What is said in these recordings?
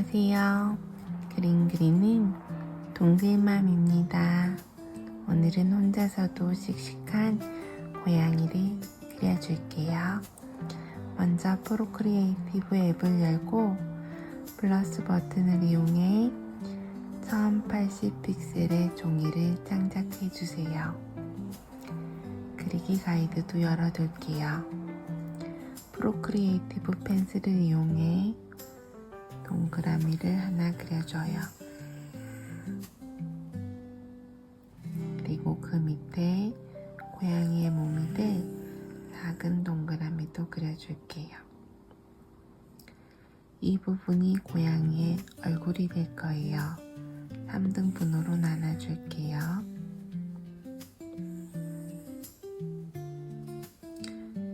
안녕하세요. 그림 그리는 동생맘입니다. 오늘은 혼자서도 씩씩한 고양이를 그려줄게요. 먼저 프로크리에이티브 앱을 열고 플러스 버튼을 이용해 1080 픽셀의 종이를 장착해 주세요. 그리기 가이드도 열어둘게요. 프로크리에이티브 펜슬을 이용해 동그라미를 하나 그려줘요. 그리고 그 밑에 고양이의 몸이 될 작은 동그라미도 그려줄게요. 이 부분이 고양이의 얼굴이 될 거예요. 3등분으로 나눠줄게요.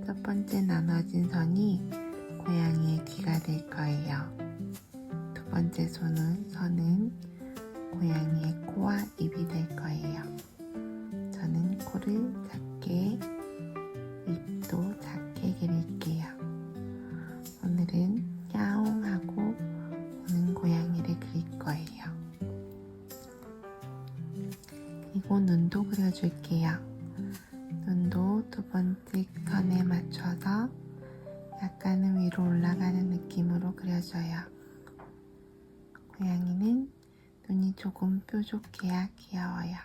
첫 번째 나눠진 선이 고양이의 귀가 될 거예요. 두 번째 손은 선은 고양이의 코와 입이 될 거예요. 저는 코를 작게, 입도 작게 그릴게요. 오늘은 야옹하고 우는 고양이를 그릴 거예요. 그리고 눈도 그려줄게요. 눈도 두 번째 선에 맞춰서 약간은 위로 올라가는 느낌으로 그려줘요. 고양이는 눈이 조금 뾰족해야 귀여워요.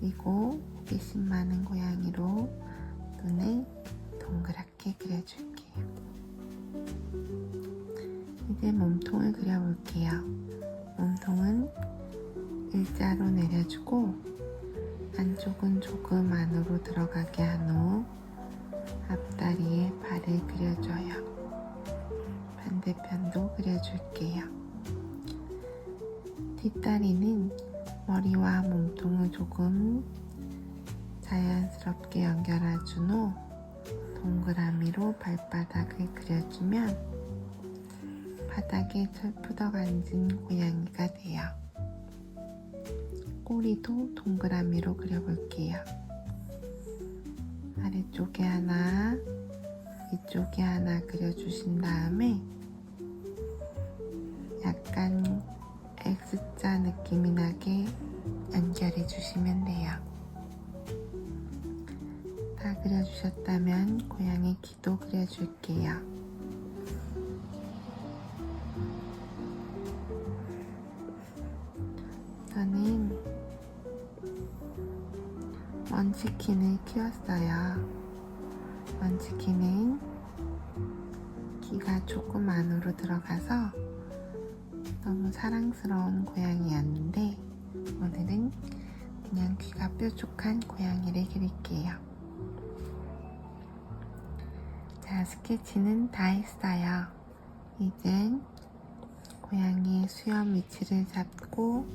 그리고 호기심 많은 고양이로 눈을 동그랗게 그려줄게요. 이제 몸통을 그려볼게요. 몸통은 일자로 내려주고 안쪽은 조금 안으로 들어가게 한 후 앞다리에 발을 그려줘요. 반대편도 그려줄게요. 뒷다리는 머리와 몸통을 조금 자연스럽게 연결해준 후 동그라미로 발바닥을 그려주면 바닥에 철푸덕 앉은 고양이가 돼요. 꼬리도 동그라미로 그려볼게요. 아래쪽에 하나, 위쪽에 하나 그려주신 다음에 나게 연결해 주시면 돼요. 다 그려주셨다면 고양이 귀도 그려줄게요. 저는 먼치킨을 키웠어요. 먼치킨은 귀가 조금 안으로 들어가서 너무 사랑스러운 고양이였는데 오늘은 그냥 귀가 뾰족한 고양이를 그릴게요. 자, 스케치는 다 했어요. 이젠 고양이의 수염 위치를 잡고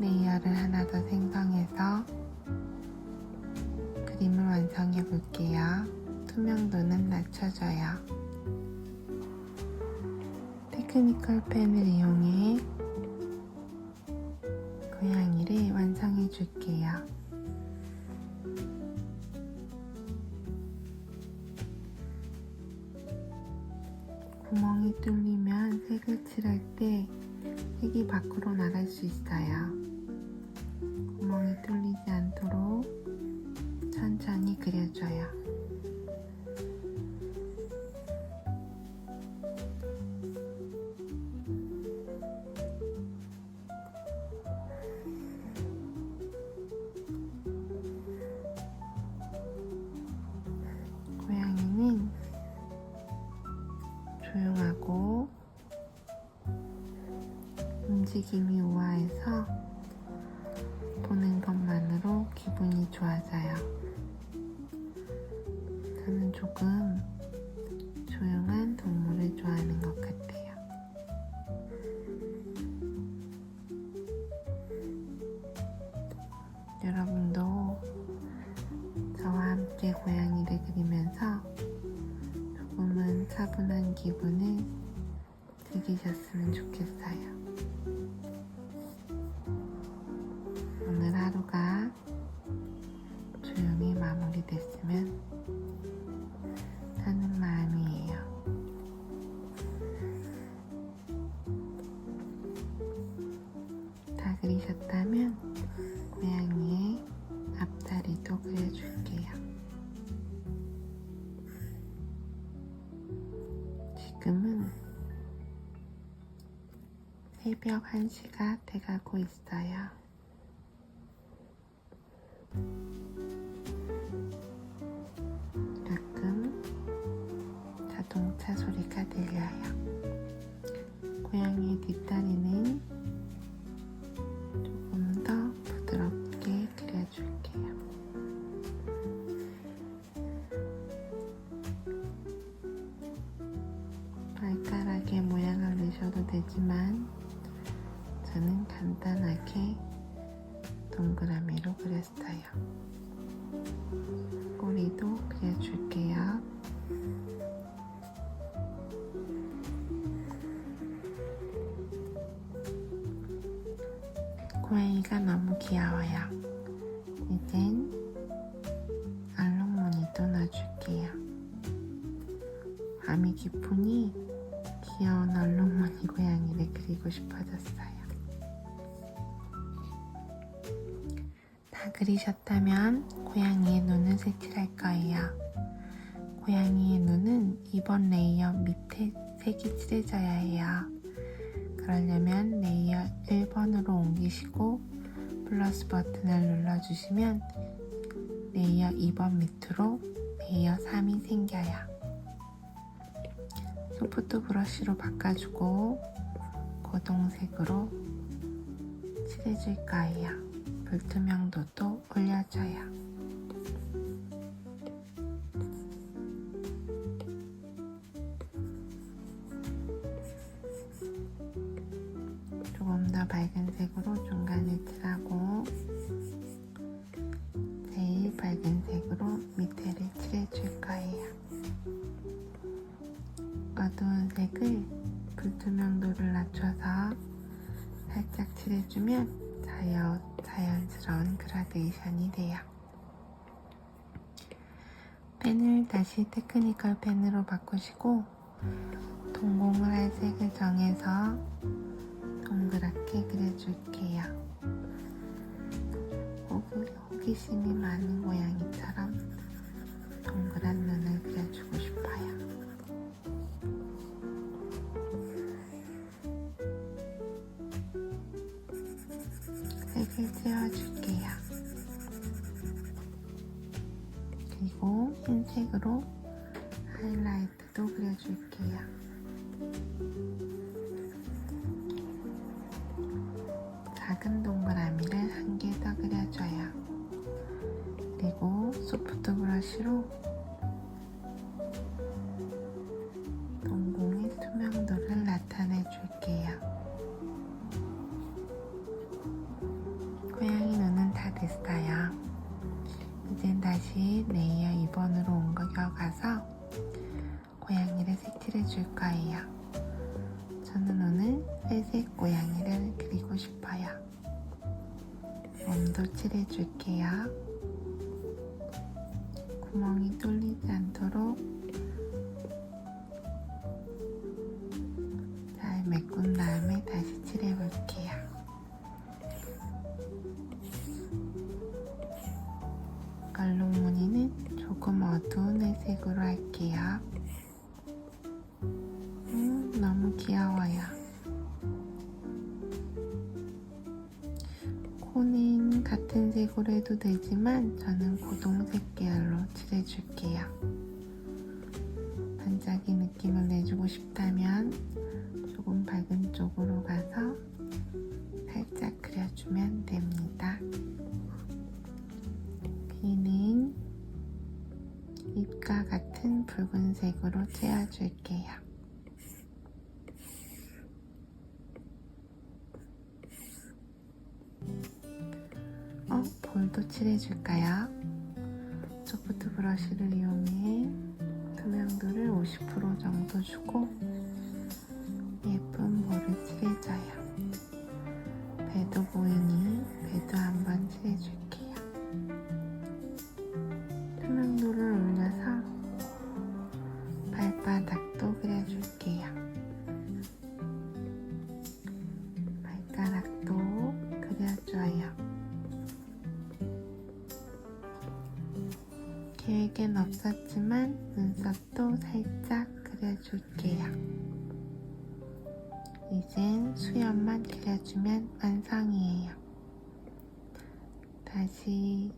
레이어를 하나 더 생성해서 그림을 완성해 볼게요. 투명도는 낮춰줘요. 테크니컬 펜을 이용해 고양이를 완성해 줄게요. 구멍이 뚫리면 색을 칠할 때 색이 밖으로 나갈 수 있어요. 구멍이 뚫리지 않도록 천천히 그려줘요. 움직임이 우아해서 보는 것만으로 기분이 좋아져요. 저는 조금 조용한 동물을 좋아하는 것 같아요. 여러분도 저와 함께 고양이를 그리면서 조금은 차분한 기분을 즐기셨으면 좋겠어요. 1시가 돼가고 있어요. 가끔 자동차 소리가 들려요. 고양이 뒷다리는 조금 더 부드럽게 그려줄게요. 발가락에 모양을 내셔도 되지만 저는 간단하게 동그라미로 그렸어요. 꼬리도 그려줄게요. 고양이가 너무 귀여워요. 이젠 알록무늬도 넣어줄게요. 밤이 깊으니 귀여운 알록무늬 고양이를 그리고 싶어졌어요. 그리셨다면 고양이의 눈을 색칠할 거예요. 고양이의 눈은 이번 레이어 밑에 색이 칠해져야 해요. 그러려면 레이어 1번으로 옮기시고 플러스 버튼을 눌러주시면 레이어 2번 밑으로 레이어 3이 생겨요. 소프트 브러쉬로 바꿔주고 고동색으로 칠해줄 거예요. 불투명도도 올려줘요. 조금 더 밝은 색으로 중간에 칠하고 제일 밝은 색으로 밑에를 칠해줄 거예요. 어두운 색을 불투명도를 낮춰서 살짝 칠해주면 자연, 자연스러운 그라데이션이 돼요. 펜을 다시 테크니컬 펜으로 바꾸시고 동공을 할 색을 정해서 동그랗게 그려줄게요. 호기, 호기심이 많은 고양이처럼 동그란 눈을 그려주고 그리고 흰색으로 하이라이트도 그려줄게요. 작은 동그라미를 한 개 더 그려줘요. 그리고 소프트 브러쉬로 구멍이 뚫리 같은 색으로 해도 되지만 저는 고동색 계열로 칠해줄게요. 반짝이 느낌을 내주고 싶다면 조금 밝은 쪽으로 가서 살짝 그려주면 됩니다. 귀는 잎과 같은 붉은색으로 채워줄게요. 칠해줄까요? 소프트 브러쉬를 이용해 투명도를 50% 정도 주고 예쁜 볼을 칠해줘요. 배도 보이니 배도 한번 칠해줄게요. 계획엔 없었지만 눈썹도 살짝 그려줄게요. 이젠 수염만 그려주면 완성이에요. 다시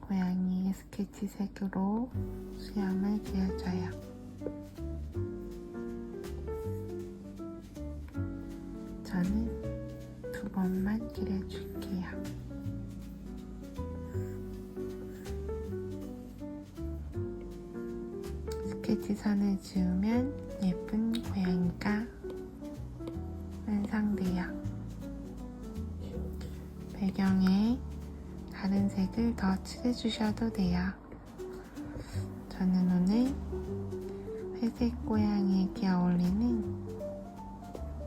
고양이의 스케치색으로 수염을 그려줘요. 저는 두 번만 그려줄게요. 스케치 선을 지우면 예쁜 고양이가 완성돼요. 배경에 다른 색을 더 칠해주셔도 돼요. 저는 오늘 회색 고양이에게 어울리는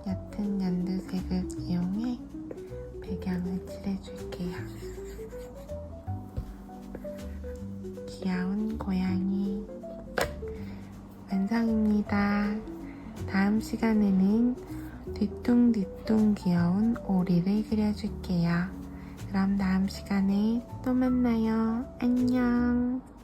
옅은 연두색을 이용해 배경을 칠해줄게요. 귀여운 완성입니다. 다음 시간에는 뒤뚱뒤뚱 귀여운 오리를 그려줄게요. 그럼 다음 시간에 또 만나요. 안녕.